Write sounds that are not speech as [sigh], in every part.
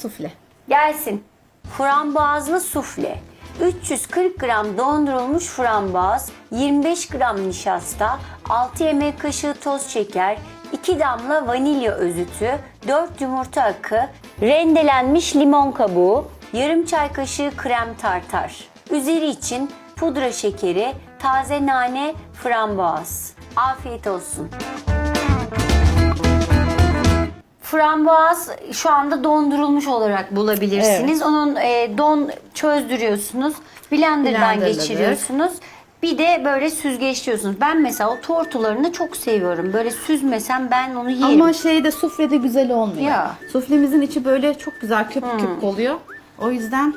Sufle. Gelsin. Frambuazlı sufle. 340 gram dondurulmuş frambuaz, 25 gram nişasta, 6 yemek kaşığı toz şeker, 2 damla vanilya özütü, 4 yumurta akı, rendelenmiş limon kabuğu, yarım çay kaşığı krem tartar. Üzeri için pudra şekeri, taze nane, frambuaz. Afiyet olsun. Frambuaz şu anda dondurulmuş olarak bulabilirsiniz. Onun e, don çözdürüyorsunuz. Blender'dan geçiriyorsunuz. Bir de böyle süzgeçliyorsunuz. Ben mesela o tortularını çok seviyorum. Böyle süzmesem ben onu yerim. Ama şeyde suflede güzel olmuyor. Ya. Suflemizin içi böyle çok güzel köpük köpük oluyor. O yüzden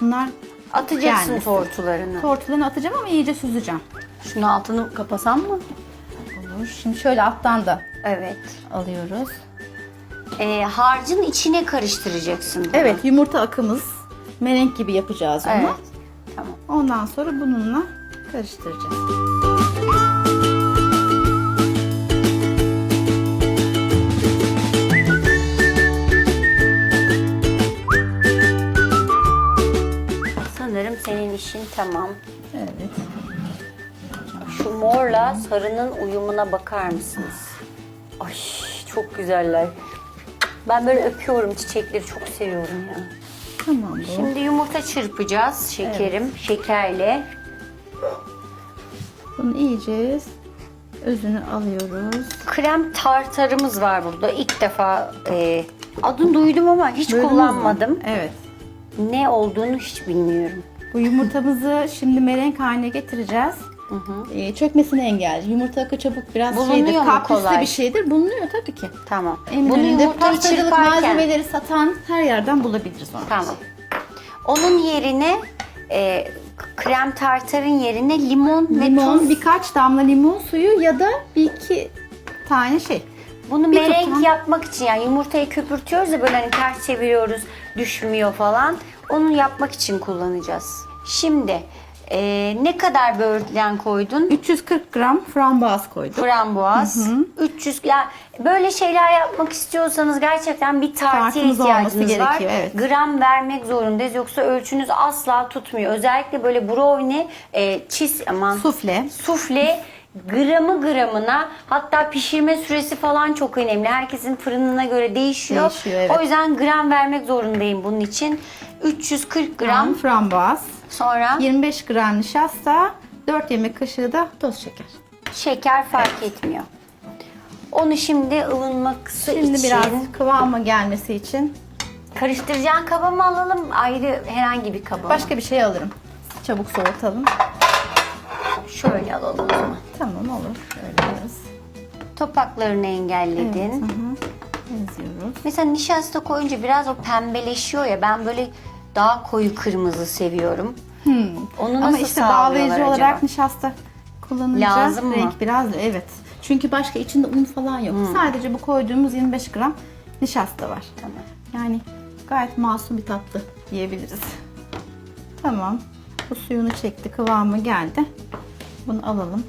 bunlar Atacaksın gelmesin. tortularını. tortularını atacağım ama iyice süzeceğim. Şunu altını kapasam mı? Olur. Şimdi şöyle alttan da Evet. alıyoruz. E, harcın içine karıştıracaksın. bunu. Evet yumurta akımız. Merenk gibi yapacağız onu. Evet. Tamam. Ondan sonra bununla karıştıracağız. Sanırım senin işin tamam. Evet. Şu morla sarının uyumuna bakar mısınız? Ay çok güzeller. Ben böyle öpüyorum çiçekleri çok seviyorum ya. Tamam bu. Şimdi yumurta çırpacağız şekerim, şekerle. Bunu iyice özünü alıyoruz. Krem tartarımız var burada. İlk defa e, adını duydum ama hiç Duydunuz mu? kullanmadım. Evet. Ne olduğunu hiç bilmiyorum. Bu yumurtamızı şimdi merenk haline getireceğiz. Ee, çökmesini engelleyeceğiz. Yumurta akı çabuk biraz Bulunuyor şeydir, mu kaprisli kolay? bir şeydir. Bulunuyor tabii ki. Tamam. Bunu önünde yumurtayı pastacılık çırparken. malzemeleri satan her yerden bulabiliriz onu. Tamam. Onun yerine e, krem tartarın yerine limon, ve Limon, tuz. birkaç damla limon suyu ya da bir iki tane şey. Bunu Bir merenk tutam. yapmak için yani yumurtayı köpürtüyoruz ya böyle hani ters çeviriyoruz düşmüyor falan. Onu yapmak için kullanacağız. Şimdi e, ne kadar böğürtlen koydun? 340 gram frambuaz koyduk. Frambuaz. 300 ya böyle şeyler yapmak istiyorsanız gerçekten bir tartıya Tartımız olması ihtiyacınız var. gerekiyor, evet. Gram vermek zorundayız yoksa ölçünüz asla tutmuyor. Özellikle böyle brownie, e, cheese aman Sufle. sufle gramı gramına hatta pişirme süresi falan çok önemli. Herkesin fırınına göre değişiyor. Değişiyor, evet. O yüzden gram vermek zorundayım bunun için. 340 gram Gram frambuaz. Sonra 25 gram nişasta. 4 yemek kaşığı da toz şeker. şeker fark etmiyor. Onu şimdi ılınması Şimdi için biraz kıvama gelmesi için karıştıracağın kaba mı alalım ayrı herhangi bir kaba mı? başka bir şey alırım. Çabuk soğutalım. Şöyle alalım o zaman. Tamam olur. Şöyle biraz. Topaklarını engelledin. Evet, hı hı. Eziyoruz. Mesela nişasta koyunca biraz o pembeleşiyor ya ben böyle daha koyu kırmızı seviyorum. Onu nasıl Ama işte bağlayıcı acaba? olarak nişasta kullanınca Lazım mı? renk biraz evet. Çünkü başka içinde un falan yok. Sadece bu koyduğumuz 25 gram nişasta var. Tamam. Yani gayet masum bir tatlı diyebiliriz. Tamam. Bu suyunu çekti, kıvamı geldi. Bunu alalım.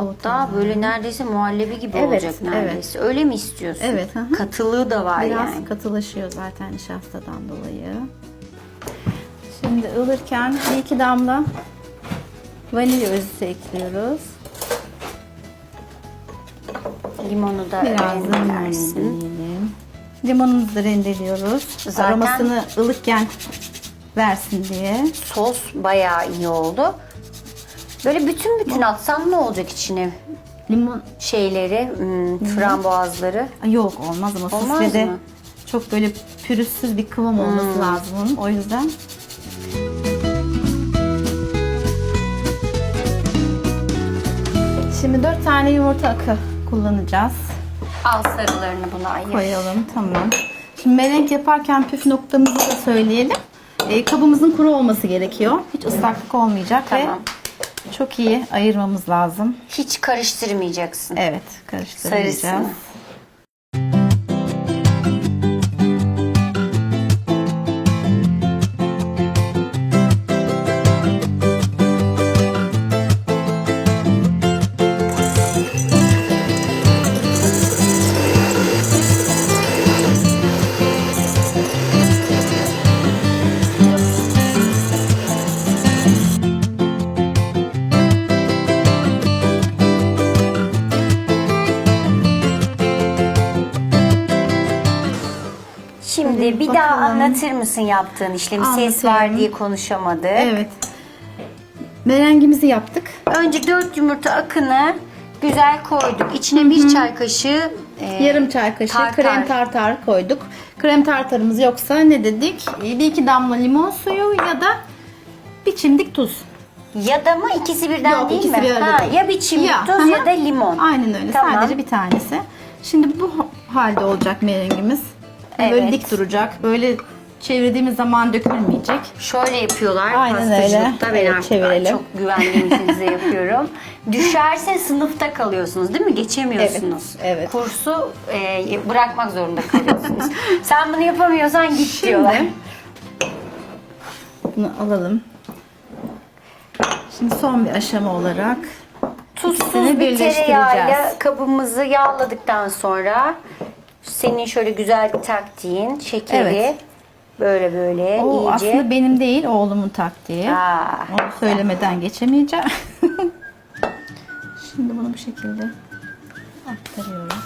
Soğutalım. Daha böyle neredeyse muhallebi gibi Evet, olacak neredeyse. Öyle mi istiyorsun? Evet, hı hı. Katılığı da var Biraz yani. katılaşıyor zaten nişastadan dolayı. Şimdi ılırken bir iki damla vanilya özüsü ekliyoruz. Limonu da Biraz da rendelersin. Limonumuzu da rendeliyoruz. Zaten- Aromasını ılıkken versin diye. Sos bayağı iyi oldu. Böyle bütün bütün atsan ne olacak içine? Limon Şeyleri, hmm, frambuazları. Ay yok olmaz ama Olmaz suflede mı? çok böyle pürüzsüz bir kıvam olması Hmm. lazım onun. O yüzden Şimdi 4 tane yumurta akı kullanacağız. Al sarılarını buna ayır. Koyalım tamam. Şimdi merenk yaparken püf noktamızı da söyleyelim. Ee, kabımızın kuru olması gerekiyor. Hiç ıslaklık olmayacak Tamam. ve çok iyi ayırmamız lazım. Hiç karıştırmayacaksın. Evet karıştıracağız. Sarısını. Şimdi bir daha bakalım. anlatır mısın yaptığın işlemi? Ses var diye konuşamadık. Evet. Merengimizi yaptık. Önce 4 yumurta akını güzel koyduk. İçine bir çay kaşığı e, Yarım çay kaşığı tartar. krem tartar koyduk. Krem tartarımız yoksa ne dedik? Bir iki damla limon suyu ya da bir çimdik tuz. Ya da mı ikisi birden Yok, değil ikisi mi? bir arada ha, değil. ya bir çimdik Ya, tuz hı ya hı. da limon. Aynen öyle. Tamam. Sadece bir tanesi. Şimdi bu halde olacak merengimiz. Evet. Böyle dik duracak. Böyle çevirdiğimiz zaman dökülmeyecek. Şöyle yapıyorlar Aynen pastacılıkta. öyle. Ben Evet, artık çevirelim. çok güvendiğim için size yapıyorum. [laughs] Düşerse sınıfta kalıyorsunuz değil mi? Geçemiyorsunuz. Evet, evet. Kursu e, bırakmak zorunda kalıyorsunuz. [laughs] Sen bunu yapamıyorsan git diyorlar. Bunu alalım. Şimdi son bir aşama olarak Tuzsuz İkisini bir tereyağıyla birleştireceğiz. kabımızı yağladıktan sonra senin şöyle güzel taktiğin şekeri Evet. böyle böyle o iyice aslında benim değil oğlumun taktiği. Aa. Onu söylemeden geçemeyeceğim. [laughs] Şimdi bunu bu şekilde aktarıyorum.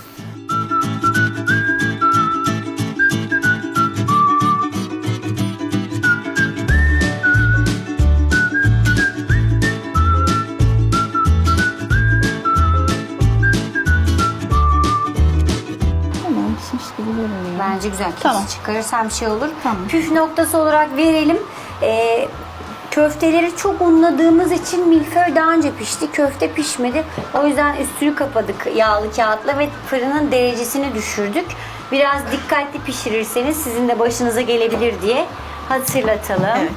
Bence güzel. Tamam. Tamam. Çıkarırsam şey olur. Tamam. Püf noktası olarak verelim. Ee, köfteleri çok unladığımız için milföy daha önce pişti. Köfte pişmedi. O yüzden üstünü kapadık yağlı kağıtla ve fırının derecesini düşürdük. Biraz dikkatli pişirirseniz sizin de başınıza gelebilir diye hatırlatalım. Evet.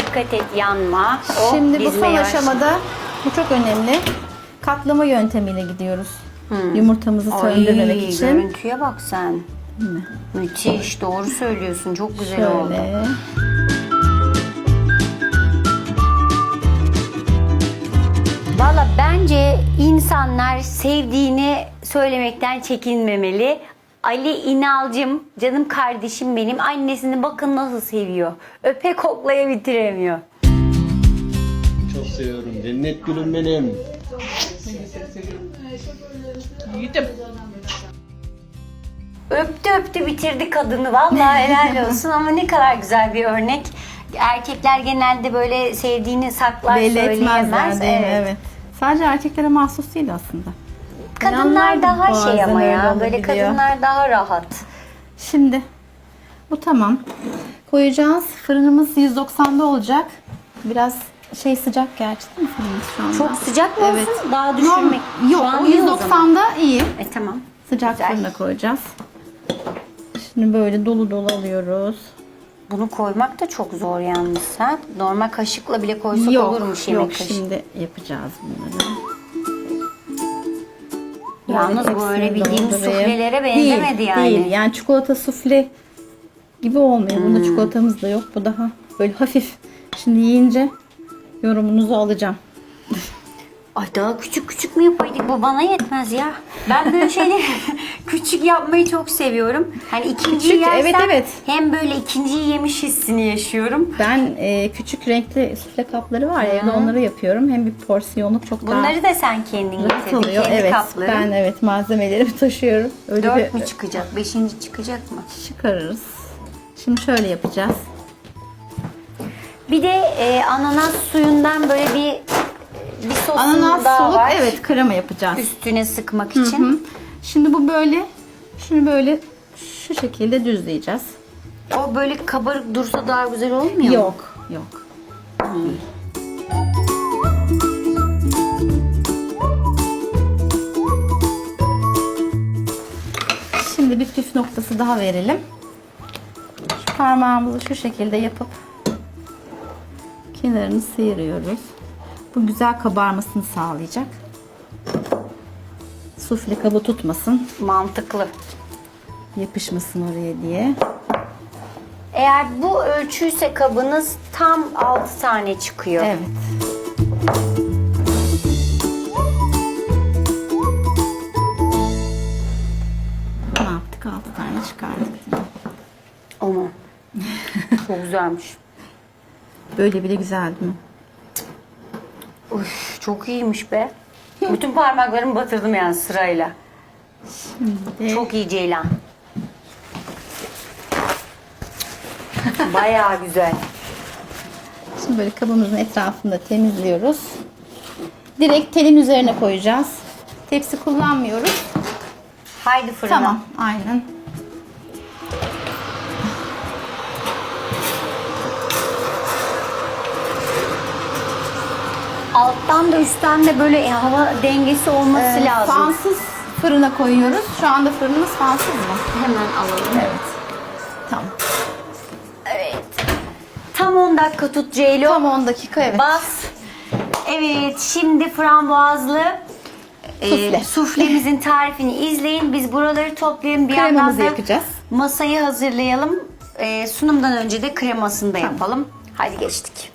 Dikkat et yanma. O Şimdi bu son yavaş- aşamada bu çok önemli. Katlama yöntemiyle gidiyoruz. Yumurtamızı Ay, söndürmemek için. Görüntüye bak sen. Müthiş. Doğru söylüyorsun. Çok güzel oldu. Şöyle. Valla bence insanlar sevdiğini söylemekten çekinmemeli. Ali İnalcım, canım kardeşim benim. Annesini bakın nasıl seviyor. Öpe koklaya bitiremiyor. Çok seviyorum. Cennet gülüm benim. Öptü öptü bitirdi kadını. Vallahi helal [laughs] olsun ama ne kadar güzel bir örnek. Erkekler genelde böyle sevdiğini saklar Belli söyleyemez. değil mi? Evet. Evet. Sadece erkeklere mahsus değil aslında. Kadınlar İnanlar daha şey bazen ama öyle ya. Böyle olabiliyor. kadınlar daha rahat. Şimdi bu tamam. Koyacağız. Fırınımız 190'da olacak. Biraz şey sıcak gerçi değil mi fırınımız şu anda? Çok sıcak mı Evet. olsun? Daha düşürmek. Yok Şu an o iyi o zaman. 190'da iyi. E tamam. Sıcak Güzel. fırına koyacağız. Şimdi böyle dolu dolu alıyoruz. Bunu koymak da çok zor yalnız ha. Normal kaşıkla bile koysak yok, olurmuş yemek yok kaşığı. şimdi yapacağız bunları. Yalnız Böyle bu öyle hepsini bildiğimiz doldurayım. suflelere benzemedi değil, yani. Değil yani çikolata sufle gibi olmuyor. Hmm. Bunda çikolatamız da yok. Bu daha böyle hafif. Şimdi yiyince yorumunuzu alacağım. Ay daha küçük küçük mü yapaydık? Bu bana yetmez ya. Ben böyle şeyleri [laughs] küçük yapmayı çok seviyorum. Hani ikinciyi Küçük, yersem evet, evet. hem böyle ikinciyi yemiş hissini yaşıyorum. Ben e, küçük renkli sufle kapları var ya evde onları yapıyorum. Hem bir porsiyonluk çok daha Bunları da sen kendin rahat getirdin. oluyor. Kendi Evet kapların. ben evet malzemelerimi [laughs] taşıyorum. Öyle Dört bir mü çıkacak? Beşinci çıkacak mı? çıkarırız. Şimdi şöyle yapacağız. Bir de e, ananas suyundan böyle bir bir sosun Ananas daha soluk var. evet krema yapacağız. Üstüne sıkmak için. Şimdi bu böyle şunu böyle şu şekilde düzleyeceğiz. O böyle kabarık dursa daha güzel olmuyor mu? Yok, yok. Şimdi bir püf noktası daha verelim. Şu parmağımızı şu şekilde yapıp kenarını sıyırıyoruz. Bu güzel kabarmasını sağlayacak. Sufle kabı tutmasın, Mantıklı. yapışmasın oraya diye. Eğer bu ölçüyse kabınız tam 6 tane çıkıyor. Evet. Ne yaptık? 6 tane çıkardık. Ama [laughs] çok güzelmiş. Böyle bile güzel değil mi? Uf, çok iyiymiş be. Bütün parmaklarımı batırdım yani sırayla. Şimdi Çok iyi Ceylan. Bayağı güzel. Şimdi böyle kabımızın etrafını da temizliyoruz. Direkt telin üzerine koyacağız. Tepsi kullanmıyoruz. Haydi fırına. Tamam, aynen. Alttan da üstten de böyle hava dengesi olması Ee, lazım. Fansız fırına koyuyoruz. Şu anda fırınımız fansız mı? Hemen alalım. Evet. Tamam. Evet. Tam 10 dakika tut Ceylo. Tam 10 dakika evet. Bas. Evet şimdi frambuazlı e, Sufle. suflemizin tarifini izleyin. Biz buraları toplayalım. Bir yandan Kremamızı da yapacağız. masayı hazırlayalım. E, sunumdan önce de kremasını da yapalım. Hadi geçtik.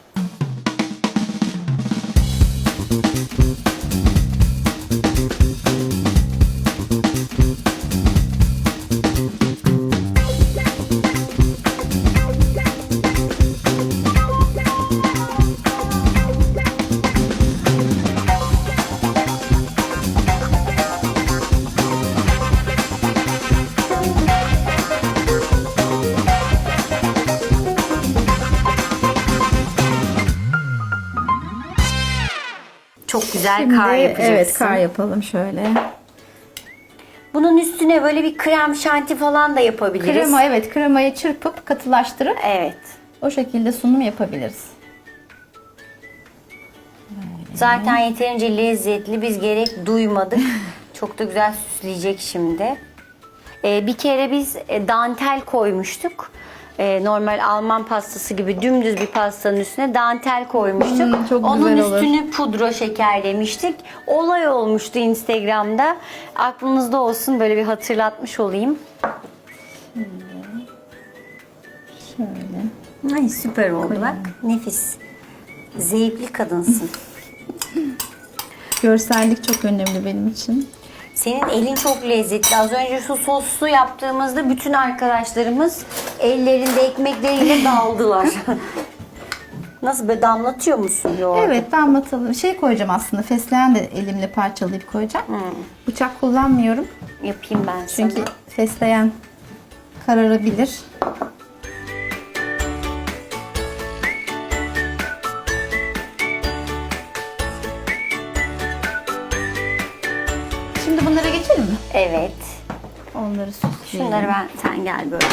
Güzel Şimdi, kar yapacaksın. Evet kar yapalım şöyle. Bunun üstüne böyle bir krem şanti falan da yapabiliriz. Krema evet kremayı çırpıp katılaştırıp Evet. o şekilde sunum yapabiliriz. Zaten yeterince lezzetli. Biz gerek duymadık. [laughs] Çok da güzel süsleyecek şimdi. Ee, bir kere biz e, dantel koymuştuk. Ee, normal Alman pastası gibi dümdüz bir pastanın üstüne dantel koymuştuk. Hmm, çok Onun güzel olur. üstünü pudra şekerlemiştik. Olay olmuştu Instagram'da. Aklınızda olsun böyle bir hatırlatmış olayım. Şöyle. Ay süper oldu bak. Nefis. Zevkli kadınsın. Görsellik çok önemli benim için. Senin elin çok lezzetli. Az önce şu soslu yaptığımızda bütün arkadaşlarımız ellerinde ekmekleriyle [laughs] daldılar. Nasıl böyle damlatıyor musun yoğurdu? Evet damlatalım. Şey koyacağım aslında fesleğen de elimle parçalayıp koyacağım. Bıçak kullanmıyorum. Yapayım ben sana. Çünkü fesleğen kararabilir. Şimdi bunlara geçelim mi? Evet. Onları süsleyelim. Şunları ben sen gel böyle.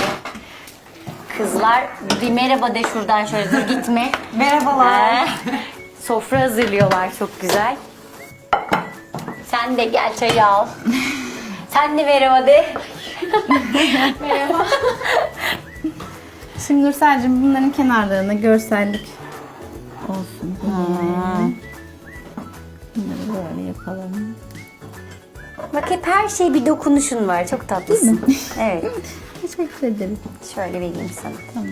Kızlar bir merhaba de şuradan şöyle dur gitme. [laughs] Merhabalar. Sofra hazırlıyorlar çok güzel. Sen de gel çayı al. [laughs] Sen de merhaba de. [laughs] Şimdi Nursel'cim bunların kenarlarına görsellik olsun diye. Bunları böyle yapalım. Bak hep her şey bir dokunuşun var. Çok tatlısın. evet. Teşekkür ederim. Şöyle vereyim sana. Tamam.